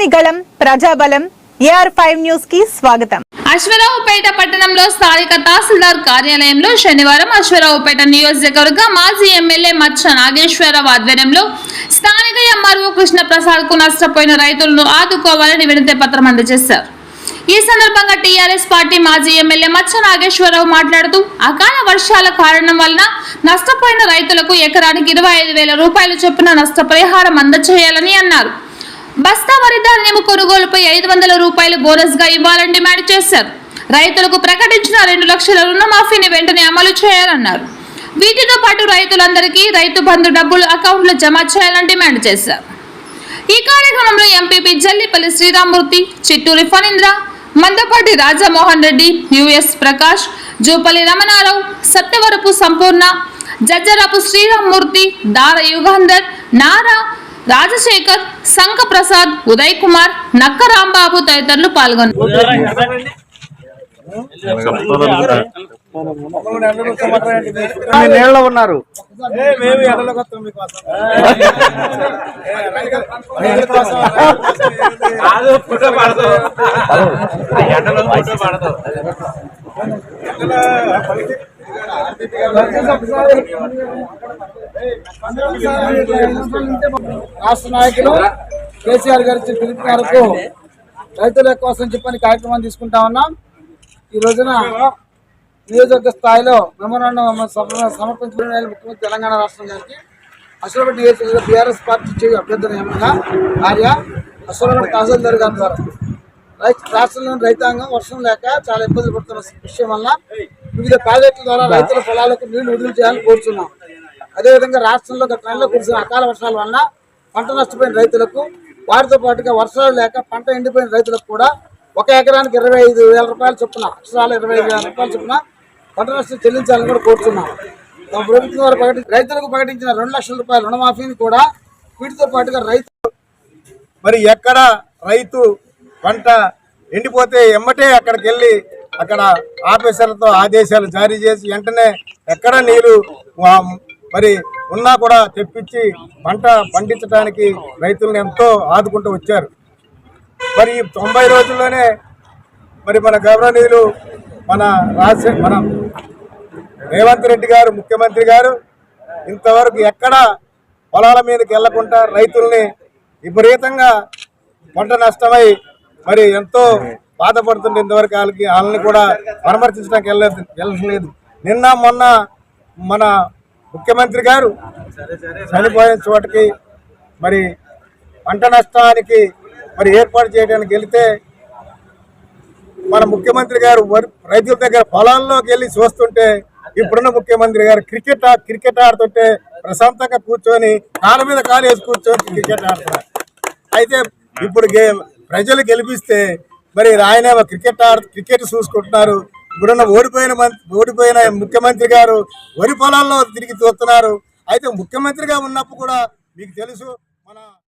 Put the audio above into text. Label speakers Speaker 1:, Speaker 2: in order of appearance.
Speaker 1: ప్రజని గళం ప్రజాబలం AR five న్యూస్కి స్వాగతం.
Speaker 2: అశ్వరావుపేట పట్టణంలో స్థానిక తహసీల్దార్ కార్యాలయంలో శనివారం అశ్వరావుపేట నియోజకవర్గ మాజీ ఎమ్మెల్యే మచ్చ నాగేశ్వరరావు ఆధ్వర్యంలో స్థానిక ఎంఆర్ఓ కృష్ణప్రసాద్కు నష్టపోయిన రైతులను ఆదుకోవాలని వినతి పత్రం అందజేశారు. ఈ సందర్భంగా టీఆర్ఎస్ పార్టీ మాజీ ఎమ్మెల్యే మచ్చ నాగేశ్వరరావు మాట్లాడుతూ అకాల వర్షాల కారణం వలన నష్టపోయిన రైతులకు ఎకరానికి ఇరవై ఐదు వేల రూపాయలు చొప్పున నష్టపరిహారం అందజేయాలని అన్నారు. బస్తా వరి ధాన్యం కొనుగోలుపై ఐదు వందల రూపాయలు బోనస్గా ఇవ్వాలని డిమాండ్ చేశారు. రైతులకు ప్రకటించిన రెండు లక్షల రుణమాఫీని వెంటనే అమలు చేయాలన్నారు. వీటితో పాటు రైతులందరికీ రైతు బంధు డబ్బులు అకౌంట్లో జమ చేయాలని డిమాండ్ చేశారు. ఈ కార్యక్రమంలో ఎంపీపీ జల్లిపల్లి శ్రీరామూర్తి చిట్టూరి ఫణీంద్ర మందపాటి రాజమోహన్ రెడ్డి యుఎస్ ప్రకాష్ జూపల్లి రమణారావు సత్యవరపు సంపూర్ణ జజ్జరపు శ్రీరామ్మూర్తి దార యుగంధర్ నారా రాజశేఖర్ శంఖ ప్రసాద్ ఉదయ్ కుమార్ నక్క రాంబాబు తదితరులు పాల్గొన్నారు.
Speaker 3: ఉన్నారు.
Speaker 4: ఎడల
Speaker 3: రాష్ట్ర నాయకులు కేసీఆర్ గారి పిలుపు మేరకు రైతుల కోసం చెప్పని కార్యక్రమం తీసుకుంటా ఉన్నాం. ఈ రోజున నియోజకవర్గ స్థాయిలో మెమోరాండం సమర్పించిన ముఖ్యమంత్రి తెలంగాణ రాష్ట్రం గారికి అసలు నియోజకవర్గ బీఆర్ఎస్ పార్టీ చేయ అభ్యర్థన ఏమన్నా ఆర్య అసలు తహసీల్దార్ గారి ద్వారా. రాష్ట్రంలోని రైతాంగం వర్షం లేక చాలా ఇబ్బందులు పడుతున్న విషయం వల్ల వివిధ ప్రాజెక్టుల ద్వారా రైతుల పొలాలకు నీళ్ళు విడుదల చేయాలని కోరుతున్నాం అదేవిధంగా రాష్ట్రంలో గత నెలలో కురిసిన అకాల వర్షాల వలన పంట నష్టపోయిన రైతులకు వారితో పాటుగా వర్షాలు లేక పంట ఎండిపోయిన రైతులకు కూడా ఒక ఎకరానికి ఇరవై ఐదు వేల రూపాయలు చొప్పున అక్షరాలు ఇరవై ఐదు వేల రూపాయల చొప్పున పంట నష్టం చెల్లించాలని కూడా కోరుతున్నాం తమ ప్రభుత్వం వారు ప్రకటి రైతులకు ప్రకటించిన రెండు లక్షల రూపాయల రుణమాఫీని కూడా వీటితో పాటుగా రైతు
Speaker 4: మరి ఎక్కడ రైతు పంట ఎండిపోతే ఎమ్మటే అక్కడికి వెళ్ళి అక్కడ ఆఫీసర్లతో ఆదేశాలు జారీ చేసి వెంటనే ఎక్కడ నీరు మరి ఉన్నా కూడా తెప్పించి పంట పండించడానికి రైతులను ఎంతో ఆదుకుంటూ వచ్చారు. మరి ఈ తొంభై రోజుల్లోనే మరి మన గౌరవనీయులు మన రాజశే మన రేవంత్ రెడ్డి గారు ముఖ్యమంత్రి గారు ఇంతవరకు ఎక్కడ పొలాల మీదకి వెళ్ళకుండా రైతుల్ని విపరీతంగా పంట నష్టమై మరి ఎంతో బాధపడుతుంటే ఇంతవరకు వాళ్ళకి వాళ్ళని కూడా పరామర్శించడానికి వెళ్ళలేదు వెళ్ళలేదు. నిన్న మొన్న మన ముఖ్యమంత్రి గారు చనిపోయిన చోటకి మరి పంట నష్టానికి మరి ఏర్పాటు చేయడానికి వెళితే మన ముఖ్యమంత్రి గారు రైతుల దగ్గర పొలాల్లోకి వెళ్ళి చూస్తుంటే ఇప్పుడున్న ముఖ్యమంత్రి గారు క్రికెట్ ఆ- క్రికెట్ ఆడుతుంటే ప్రశాంతంగా కూర్చొని కాళ్ళ మీద కాలు వేసి కూర్చొని క్రికెట్ ఆడుతున్నారు. అయితే ఇప్పుడు గే- ప్రజలు గెలిపిస్తే మరి ఆయనేమో క్రికెట్ ఆడు క్రికెట్ చూసుకుంటున్నారు. ఇప్పుడున్న ఓడిపోయిన ఓడిపోయిన ముఖ్యమంత్రి గారు వరి పొలాల్లో తిరిగి చూస్తున్నారు. అయితే ముఖ్యమంత్రిగా ఉన్నప్పుడు కూడా మీకు తెలుసు మన